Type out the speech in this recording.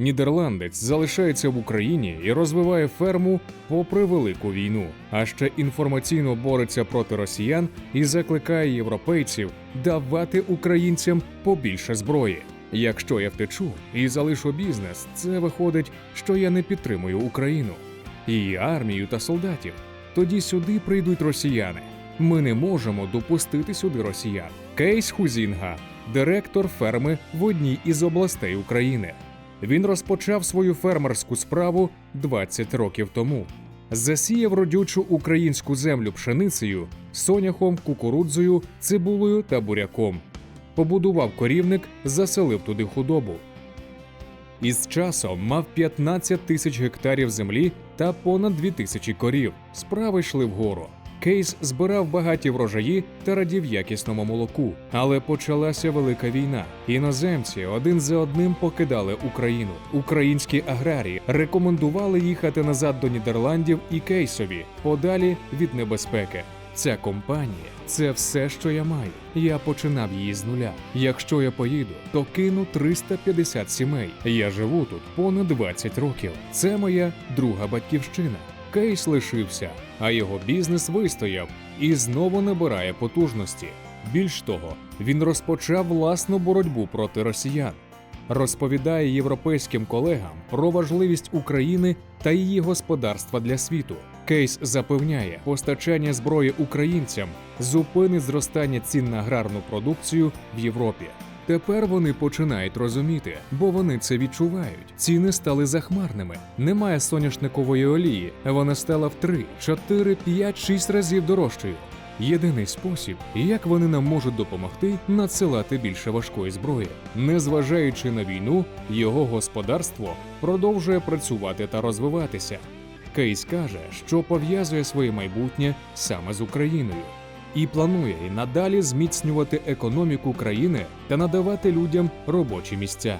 Нідерландець залишається в Україні і розвиває ферму попри велику війну, а ще інформаційно бореться проти росіян і закликає європейців давати українцям побільше зброї. Якщо я втечу і залишу бізнес, це виходить, що я не підтримую Україну, її армію та солдатів. Тоді сюди прийдуть росіяни. Ми не можемо допустити сюди росіян. Кейс Хузінга, директор ферми в одній із областей України. Він розпочав свою фермерську справу 20 років тому. Засіяв родючу українську землю пшеницею, соняхом, кукурудзою, цибулею та буряком. Побудував корівник, заселив туди худобу. Із часом мав 15 тисяч гектарів землі та понад 2 тисячі корів. Справи йшли вгору. Кейс збирав багаті врожаї та радів якісному молоку. Але почалася велика війна. Іноземці один за одним покидали Україну. Українські аграрії рекомендували їхати назад до Нідерландів і Кейсові, подалі від небезпеки. Ця компанія це все, що я маю. Я починав її з нуля. Якщо я поїду, то кину 350 сімей. Я живу тут понад 20 років. Це моя друга батьківщина. Кейс лишився, а його бізнес вистояв і знову набирає потужності. Більш того, він розпочав власну боротьбу проти росіян. Розповідає європейським колегам про важливість України та її господарства для світу. Кейс запевняє, постачання зброї українцям зупинить зростання цін на аграрну продукцію в Європі. Тепер вони починають розуміти, бо вони це відчувають. Ціни стали захмарними. Немає соняшникової олії, вона стала в 3, 4, 5, 6 разів дорожчою. Єдиний спосіб, як вони нам можуть допомогти надсилати більше важкої зброї. Незважаючи на війну, його господарство продовжує працювати та розвиватися. Кейс каже, що пов'язує своє майбутнє саме з Україною і планує і надалі зміцнювати економіку країни та надавати людям робочі місця.